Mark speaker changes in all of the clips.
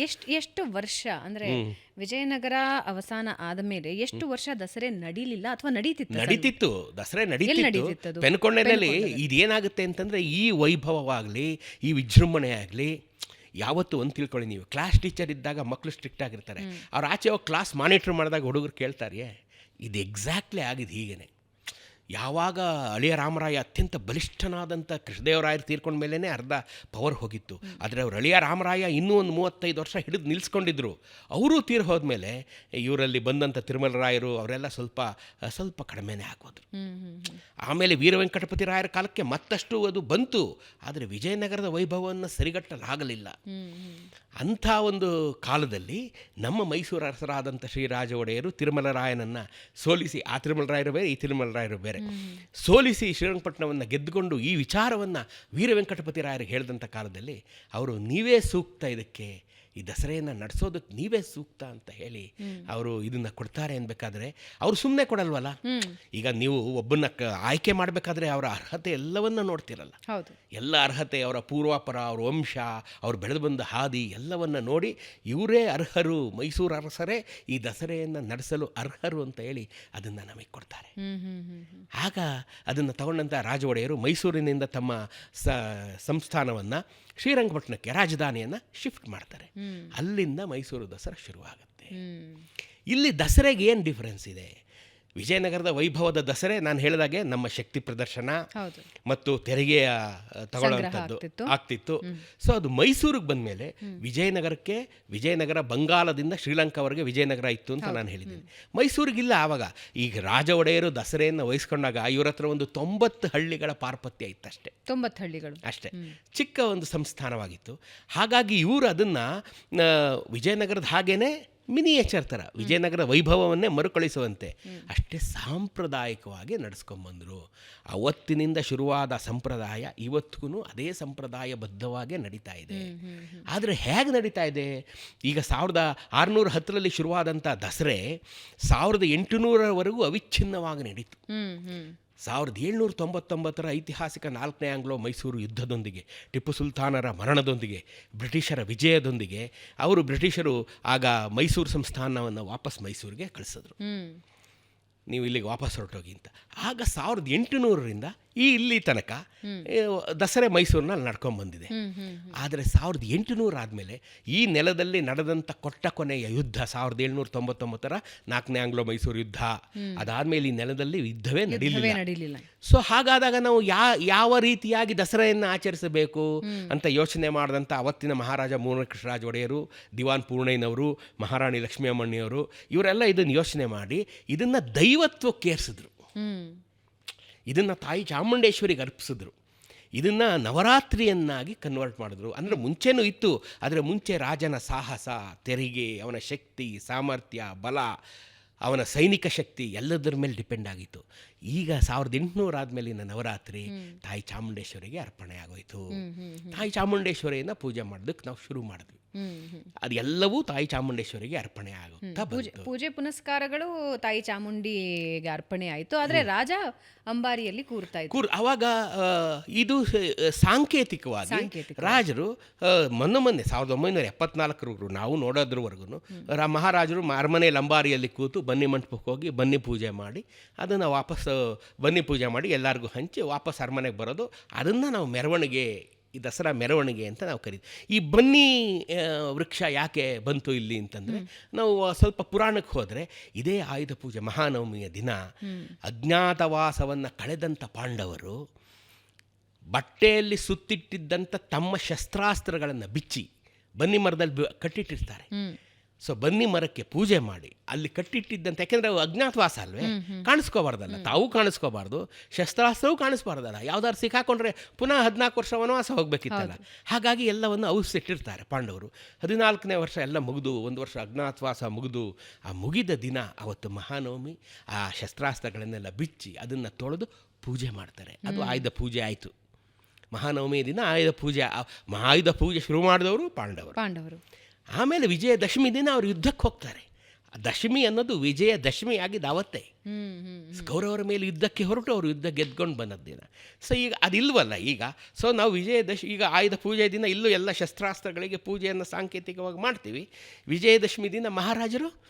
Speaker 1: ಎಷ್ಟು ಎಷ್ಟು ವರ್ಷ ಅಂದ್ರೆ ವಿಜಯನಗರ ಅವಸಾನ ಆದ ಮೇಲೆ ಎಷ್ಟು ವರ್ಷ ದಸರೆ ನಡೀಲಿಲ್ಲ ಅಥವಾ ನಡೀತಿತ್ತು
Speaker 2: ನಡೀತಿತ್ತು. ದಸರೆ
Speaker 1: ನಡೀತಿತ್ತು?
Speaker 2: ಪೆನ್ಕೊಂಡೆನಲ್ಲಿ ಇದೇನಾಗುತ್ತೆ ಅಂತಂದ್ರೆ ಈ ವೈಭವವಾಗಲಿ ಈ ವಿಜೃಂಭಣೆ ಆಗಲಿ ಯಾವತ್ತು ಒಂದು ತಿಳ್ಕೊಳ್ಳಿ ನೀವು. ಕ್ಲಾಸ್ ಟೀಚರ್ ಇದ್ದಾಗ ಮಕ್ಕಳು ಸ್ಟ್ರಿಕ್ಟ್ ಆಗಿರ್ತಾರೆ. ಅವ್ರು ಆಚೆ ಹೋಗಿ ಕ್ಲಾಸ್ ಮಾನಿಟ್ರ್ ಮಾಡಿದಾಗ ಹುಡುಗರು ಕೇಳ್ತಾರೆ ಇದು ಎಕ್ಸಾಕ್ಟ್ಲಿ ಆಗಿದೆ ಹೀಗೇನೆ. ಯಾವಾಗ ಅಳಿಯ ರಾಮರಾಯ ಅತ್ಯಂತ ಬಲಿಷ್ಠನಾದಂಥ ಕೃಷ್ಣದೇವರಾಯರು ತೀರ್ಕೊಂಡ ಮೇಲೇ ಅರ್ಧ ಪವರ್ ಹೋಗಿತ್ತು. ಆದರೆ ಅವರು ಅಳಿಯ ರಾಮರಾಯ ಇನ್ನೂ ಒಂದು ಮೂವತ್ತೈದು ವರ್ಷ ಹಿಡಿದು ನಿಲ್ಲಿಸ್ಕೊಂಡಿದ್ರು ಅವರು ತೀರ್ ಹೋದ್ಮೇಲೆ ಇವರಲ್ಲಿ ಬಂದಂಥ ತಿರುಮಲರಾಯರು ಅವರೆಲ್ಲ ಸ್ವಲ್ಪ ಸ್ವಲ್ಪ ಕಡಿಮೆನೇ
Speaker 1: ಆಗೋದು.
Speaker 2: ಆಮೇಲೆ ವೀರವೆಂಕಟಪತಿ ರಾಯರ ಕಾಲಕ್ಕೆ ಮತ್ತಷ್ಟು ಅದು ಬಂತು. ಆದರೆ ವಿಜಯನಗರದ ವೈಭವವನ್ನು ಸರಿಗಟ್ಟಲಾಗಲಿಲ್ಲ. ಅಂಥ ಒಂದು ಕಾಲದಲ್ಲಿ ನಮ್ಮ ಮೈಸೂರು ಅರಸರಾದಂಥ ಶ್ರೀರಾಜ ಒಡೆಯರು ತಿರುಮಲರಾಯನನ್ನು ಸೋಲಿಸಿ ಆ ತಿರುಮಲರಾಯರು ಬೇರೆ ಈ ತಿರುಮಲರಾಯರು ಬೇರೆ. ಸೋಲಿಸಿ ಶ್ರೀರಂಗಪಟ್ಟಣವನ್ನು ಗೆದ್ದುಕೊಂಡು ಈ ವಿಚಾರವನ್ನು ವೀರವೆಂಕಟಪತಿ ರಾಯರಿಗೆ ಹೇಳಿದಂಥ ಕಾಲದಲ್ಲಿ ಅವರು ನೀವೇ ಸೂಕ್ತ ಇದಕ್ಕೆ ಈ ದಸರೆಯನ್ನು ನಡೆಸೋದಕ್ಕೆ ನೀವೇ ಸೂಕ್ತ ಅಂತ ಹೇಳಿ ಅವರು ಇದನ್ನು ಕೊಡ್ತಾರೆ ಅನ್ಬೇಕಾದ್ರೆ ಅವರು ಸುಮ್ಮನೆ ಕೊಡಲ್ವಲ್ಲ? ಈಗ ನೀವು ಒಬ್ಬನ್ನ ಆಯ್ಕೆ ಮಾಡಬೇಕಾದ್ರೆ ಅವರ ಅರ್ಹತೆ ಎಲ್ಲವನ್ನ ನೋಡ್ತಿರಲ್ಲ? ಎಲ್ಲ ಅರ್ಹತೆ ಅವರ ಪೂರ್ವಾಪರ ಅವ್ರ ವಂಶ ಅವ್ರು ಬೆಳೆದು ಬಂದ ಹಾದಿ ಎಲ್ಲವನ್ನ ನೋಡಿ ಇವರೇ ಅರ್ಹರು ಮೈಸೂರು ಅರಸರೇ ಈ ದಸರೆಯನ್ನು ನಡೆಸಲು ಅರ್ಹರು ಅಂತ ಹೇಳಿ ಅದನ್ನು ನಮಗೆ ಕೊಡ್ತಾರೆ. ಆಗ ಅದನ್ನು ತಗೊಂಡಂಥ ರಾಜ ಒಡೆಯರು ಮೈಸೂರಿನಿಂದ ತಮ್ಮ ಸಂಸ್ಥಾನವನ್ನು ಶ್ರೀರಂಗಪಟ್ಟಣಕ್ಕೆ ರಾಜಧಾನಿಯನ್ನು ಶಿಫ್ಟ್ ಮಾಡ್ತಾರೆ. ಅಲ್ಲಿಂದ ಮೈಸೂರು ದಸರಾ ಶುರುವಾಗುತ್ತೆ. ಇಲ್ಲಿ ದಸರೆಗೆ ಏನು ಡಿಫ್ರೆನ್ಸ್ ಇದೆ? ವಿಜಯನಗರದ ವೈಭವದ ದಸರೆ ನಾನು ಹೇಳಿದಾಗೆ ನಮ್ಮ ಶಕ್ತಿ ಪ್ರದರ್ಶನ ಮತ್ತು ತೆರಿಗೆಯ ತಗೊಳ್ಳುವಂಥದ್ದು
Speaker 1: ಆಗ್ತಿತ್ತು.
Speaker 2: ಆಗ್ತಿತ್ತು. ಸೊ ಅದು ಮೈಸೂರಿಗೆ ಬಂದ ಮೇಲೆ ವಿಜಯನಗರಕ್ಕೆ ವಿಜಯನಗರ ಬಂಗಾಲದಿಂದ ಶ್ರೀಲಂಕಾವರೆಗೆ ವಿಜಯನಗರ ಇತ್ತು ಅಂತ ನಾನು ಹೇಳಿದ್ದೀನಿ. ಮೈಸೂರಿಗಿಲ್ಲ ಆವಾಗ. ಈಗ ರಾಜ ಒಡೆಯರು ದಸರೆಯನ್ನು ವಹಿಸ್ಕೊಂಡಾಗ ಇವ್ರ ಹತ್ರ ಒಂದು ತೊಂಬತ್ತು ಹಳ್ಳಿಗಳ ಪಾರ್ಪತ್ಯ ಇತ್ತಷ್ಟೇ.
Speaker 1: ತೊಂಬತ್ತು ಹಳ್ಳಿಗಳು.
Speaker 2: ಅಷ್ಟೇ. ಚಿಕ್ಕ ಒಂದು ಸಂಸ್ಥಾನವಾಗಿತ್ತು. ಹಾಗಾಗಿ ಇವರು ಅದನ್ನು ವಿಜಯನಗರದ ಹಾಗೇನೆ ಮಿನಿಯೇಚರ್ ಥರ ವಿಜಯನಗರ ವೈಭವವನ್ನೇ ಮರುಕಳಿಸುವಂತೆ. ಅಷ್ಟೇ ಸಾಂಪ್ರದಾಯಿಕವಾಗಿ ನಡೆಸ್ಕೊಂಬಂದರು ಅವತ್ತಿನಿಂದ ಶುರುವಾದ ಸಂಪ್ರದಾಯ ಇವತ್ತಿಗೂ ಅದೇ ಸಂಪ್ರದಾಯಬದ್ಧವಾಗೇ ನಡೀತಾ ಇದೆ. ಆದರೆ ಹೇಗೆ ನಡೀತಾ ಇದೆ? ಈಗ ಸಾವಿರದ ಆರುನೂರ ಹತ್ತರಲ್ಲಿ ಶುರುವಾದಂಥ ದಸರೆ ಸಾವಿರದ ಎಂಟುನೂರವರೆಗೂ ಅವಿಚ್ಛಿನ್ನವಾಗಿ ನಡೀತು. ಸಾವಿರದ ಏಳ್ನೂರ ತೊಂಬತ್ತೊಂಬತ್ತರ ಐತಿಹಾಸಿಕ ನಾಲ್ಕನೇ ಆಂಗ್ಲೋ ಮೈಸೂರು ಯುದ್ಧದೊಂದಿಗೆ ಟಿಪ್ಪು ಸುಲ್ತಾನರ ಮರಣದೊಂದಿಗೆ ಬ್ರಿಟಿಷರ ವಿಜಯದೊಂದಿಗೆ ಅವರು ಬ್ರಿಟಿಷರು ಆಗ ಮೈಸೂರು ಸಂಸ್ಥಾನವನ್ನು ವಾಪಸ್ ಮೈಸೂರಿಗೆ ಕಳಿಸಿದ್ರು. ನೀವು ಇಲ್ಲಿಗೆ ವಾಪಸ್ ಹೊರಟೋಗಿ ಅಂತ. ಆಗ ಸಾವಿರದ ಎಂಟುನೂರರಿಂದ ಈ ಇಲ್ಲಿ ತನಕ ದಸರೆ ಮೈಸೂರಿನಲ್ಲಿ ನಡ್ಕೊಂಬಂದಿದೆ.
Speaker 1: ಬಂದಿದೆ
Speaker 2: ಆದರೆ ಸಾವಿರದ ಎಂಟುನೂರು ಆದಮೇಲೆ ಈ ನೆಲದಲ್ಲಿ ನಡೆದಂಥ ಕೊಟ್ಟ ಕೊನೆಯ ಯುದ್ಧ ಸಾವಿರದ ಏಳ್ನೂರ ತೊಂಬತ್ತೊಂಬತ್ತರ ನಾಲ್ಕನೇ ಆಂಗ್ಲೋ ಮೈಸೂರು ಯುದ್ಧ ಅದಾದಮೇಲೆ ಈ ನೆಲದಲ್ಲಿ ಯುದ್ಧವೇ ನಡೀಲಿಲ್ಲ. ಸೊ ಹಾಗಾದಾಗ ನಾವು ಯಾ ಯಾವ ರೀತಿಯಾಗಿ ದಸರೆಯನ್ನು ಆಚರಿಸಬೇಕು ಅಂತ ಯೋಚನೆ ಮಾಡಿದಂಥ ಅವತ್ತಿನ ಮಹಾರಾಜ ಮೂರ್ನಕೃಷ್ಣರಾಜ ಒಡೆಯರು ದಿವಾನ್ ಪೂರ್ಣಯ್ಯನವರು ಮಹಾರಾಣಿ ಲಕ್ಷ್ಮೀ ಅಮ್ಮಣ್ಣಿಯವರು ಇವರೆಲ್ಲ ಇದನ್ನು ಯೋಚನೆ ಮಾಡಿ ಇದನ್ನು ದೈವತ್ವಕ್ಕೇರಿಸಿದ್ರು
Speaker 1: ಹ್ಮ್.
Speaker 2: ಇದನ್ನು ತಾಯಿ ಚಾಮುಂಡೇಶ್ವರಿಗೆ ಅರ್ಪಿಸಿದ್ರು. ಇದನ್ನು ನವರಾತ್ರಿಯನ್ನಾಗಿ ಕನ್ವರ್ಟ್ ಮಾಡಿದ್ರು. ಅಂದರೆ ಮುಂಚೆನೂ ಇತ್ತು. ಆದರೆ ಮುಂಚೆ ರಾಜನ ಸಾಹಸ ತೆರಿಗೆ ಅವನ ಶಕ್ತಿ ಸಾಮರ್ಥ್ಯ ಬಲ ಅವನ ಸೈನಿಕ ಶಕ್ತಿ ಎಲ್ಲದರ ಮೇಲೆ ಡಿಪೆಂಡ್ ಆಗಿತ್ತು. ಈಗ ಸಾವಿರದ ಎಂಟುನೂರ ಆದಮೇಲಿನ ನವರಾತ್ರಿ ತಾಯಿ ಚಾಮುಂಡೇಶ್ವರಿಗೆ ಅರ್ಪಣೆ ಆಗೋಯ್ತು ತಾಯಿ ಚಾಮುಂಡೇಶ್ವರಿಯನ್ನು ಪೂಜೆ ಮಾಡೋದಕ್ಕೆ ನಾವು ಶುರು ಮಾಡಿದ್ವಿ.
Speaker 1: ಹ್ಮ್ ಹ್ಮ್.
Speaker 2: ಅದು ಎಲ್ಲವೂ ತಾಯಿ ಚಾಮುಂಡೇಶ್ವರಿಗೆ ಅರ್ಪಣೆ ಆಗುತ್ತೆ
Speaker 1: ಪೂಜೆ ಪೂಜೆ ಪುನಸ್ಕಾರಗಳು ತಾಯಿ ಚಾಮುಂಡಿಗೆ ಅರ್ಪಣೆ ಆಯಿತು. ಆದರೆ ರಾಜ ಅಂಬಾರಿಯಲ್ಲಿ ಕೂರ್ತಾ
Speaker 2: ಕೂರ್ ಅವಾಗ ಇದು ಸಾಂಕೇತಿಕವಾಗಿ
Speaker 1: ಸಾಂಕೇತಿಕ.
Speaker 2: ರಾಜರು ಮೊನ್ನೆ ಮೊನ್ನೆ ಸಾವಿರದ ಒಂಬೈನೂರ ಎಪ್ಪತ್ನಾಲ್ಕರವರೆಗೂ ನಾವು ನೋಡೋದ್ರವರೆಗೂ ಮಹಾರಾಜರು ಮಾರ್ಮನೆ ಅರಮನೆ ಲಂಬಾರಿಯಲ್ಲಿ ಕೂತು ಬನ್ನಿ ಮಂಟಪಕ್ಕೆ ಹೋಗಿ ಬನ್ನಿ ಪೂಜೆ ಮಾಡಿ ಅದನ್ನು ವಾಪಸ್ ಬನ್ನಿ ಪೂಜೆ ಮಾಡಿ ಎಲ್ಲರಿಗೂ ಹಂಚಿ ವಾಪಸ್ ಅರಮನೆಗೆ ಬರೋದು. ಅದನ್ನು ನಾವು ಮೆರವಣಿಗೆ ಈ ದಸರಾ ಮೆರವಣಿಗೆ ಅಂತ ನಾವು ಕರೀತೀವಿ. ಈ ಬನ್ನಿ ವೃಕ್ಷ ಯಾಕೆ ಬಂತು ಇಲ್ಲಿ ಅಂತಂದರೆ, ನಾವು ಸ್ವಲ್ಪ ಪುರಾಣಕ್ಕೆ ಹೋದರೆ ಇದೇ ಆಯುಧ ಪೂಜೆ ಮಹಾನವಮಿಯ ದಿನ, ಅಜ್ಞಾತವಾಸವನ್ನು ಕಳೆದಂಥ ಪಾಂಡವರು ಬಟ್ಟೆಯಲ್ಲಿ ಸುತ್ತಿಟ್ಟಿದ್ದಂಥ ತಮ್ಮ ಶಸ್ತ್ರಾಸ್ತ್ರಗಳನ್ನು ಬಿಚ್ಚಿ, ಬನ್ನಿ ಮರದಲ್ಲಿ ಕಟ್ಟಿಟ್ಟಿರ್ತಾರೆ. ಸೊ ಬನ್ನಿ ಮರಕ್ಕೆ ಪೂಜೆ ಮಾಡಿ. ಅಲ್ಲಿ ಕಟ್ಟಿಟ್ಟಿದ್ದಂತ ಯಾಕೆಂದ್ರೆ ಅವು ಅಜ್ಞಾತವಾಸ ಅಲ್ವೇ? ಕಾಣಿಸ್ಕೋಬಾರ್ದಲ್ಲ. ತಾವು ಕಾಣಿಸ್ಕೋಬಾರ್ದು. ಶಸ್ತ್ರಾಸ್ತ್ರವೂ ಕಾಣಿಸ್ಬಾರ್ದಲ್ಲ. ಯಾವ್ದಾದ್ರು ಸಿಕ್ಕಾಕೊಂಡ್ರೆ ಪುನಃ ಹದಿನಾಲ್ಕು ವರ್ಷ ವನವಾಸ ಹೋಗ್ಬೇಕಿತ್ತಲ್ಲ. ಹಾಗಾಗಿ ಎಲ್ಲವನ್ನು ಔಸಿಟ್ಟಿರ್ತಾರೆ ಪಾಂಡವರು. ಹದಿನಾಲ್ಕನೇ ವರ್ಷ ಎಲ್ಲ ಮುಗಿದು ಒಂದು ವರ್ಷ ಅಜ್ಞಾತವಾಸ ಮುಗಿದು ಆ ಮುಗಿದ ದಿನ ಅವತ್ತು ಮಹಾನವಮಿ ಆ ಶಸ್ತ್ರಾಸ್ತ್ರಗಳನ್ನೆಲ್ಲ ಬಿಚ್ಚಿ ಅದನ್ನು ತೊಳೆದು ಪೂಜೆ ಮಾಡ್ತಾರೆ. ಅದು ಆಯುಧ ಪೂಜೆ ಆಯಿತು. ಮಹಾನವಮಿ ದಿನ ಆಯುಧ ಪೂಜೆ ಆ ಆಯುಧ ಪೂಜೆ ಶುರು ಮಾಡಿದವರು ಪಾಂಡವರು.
Speaker 1: ಪಾಂಡವರು.
Speaker 2: ಆಮೇಲೆ ವಿಜಯದಶಮಿ ದಿನ ಅವರು ಯುದ್ಧಕ್ಕೆ ಹೋಗ್ತಾರೆ. ದಶಮಿ ಅನ್ನೋದು ವಿಜಯ ದಶಮಿ ಆಗಿದ್ದು
Speaker 1: ಹ್ಮ್
Speaker 2: ಕೌರವರ ಮೇಲೆ ಯುದ್ಧಕ್ಕೆ ಹೊರಟು ಅವರು ಯುದ್ಧ ಗೆದ್ಕೊಂಡು ಬಂದದ್ದು ದಿನ. ಸೊ ಈಗ ಅದಿಲ್ವಲ್ಲ ಈಗ. ಸೊ ನಾವು ವಿಜಯದಶಮಿ ಈಗ ಆಯುಧ ಪೂಜೆ ದಿನ ಇಲ್ಲೂ ಎಲ್ಲ ಶಸ್ತ್ರಾಸ್ತ್ರಗಳಿಗೆ ಪೂಜೆಯನ್ನು ಸಾಂಕೇತಿಕವಾಗಿ ಮಾಡ್ತೀವಿ. ವಿಜಯದಶಮಿ ದಿನ ಮಹಾರಾಜರು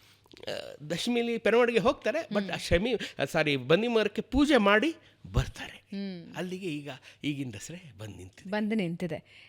Speaker 2: ದಶಮಿಲಿ ಪೆರವಣಿಗೆ ಹೋಗ್ತಾರೆ ಬಟ್ ಆ ಶಮಿ ಸಾರಿ ಬನ್ನಿ ಮರಕ್ಕೆ ಪೂಜೆ ಮಾಡಿ ಬರ್ತಾರೆ. ಅಲ್ಲಿಗೆ ಈಗ ಈಗಿನ ದಸರೆ ಬಂದು ನಿಂತಿದೆ.
Speaker 1: ಬಂದು ನಿಂತಿದೆ.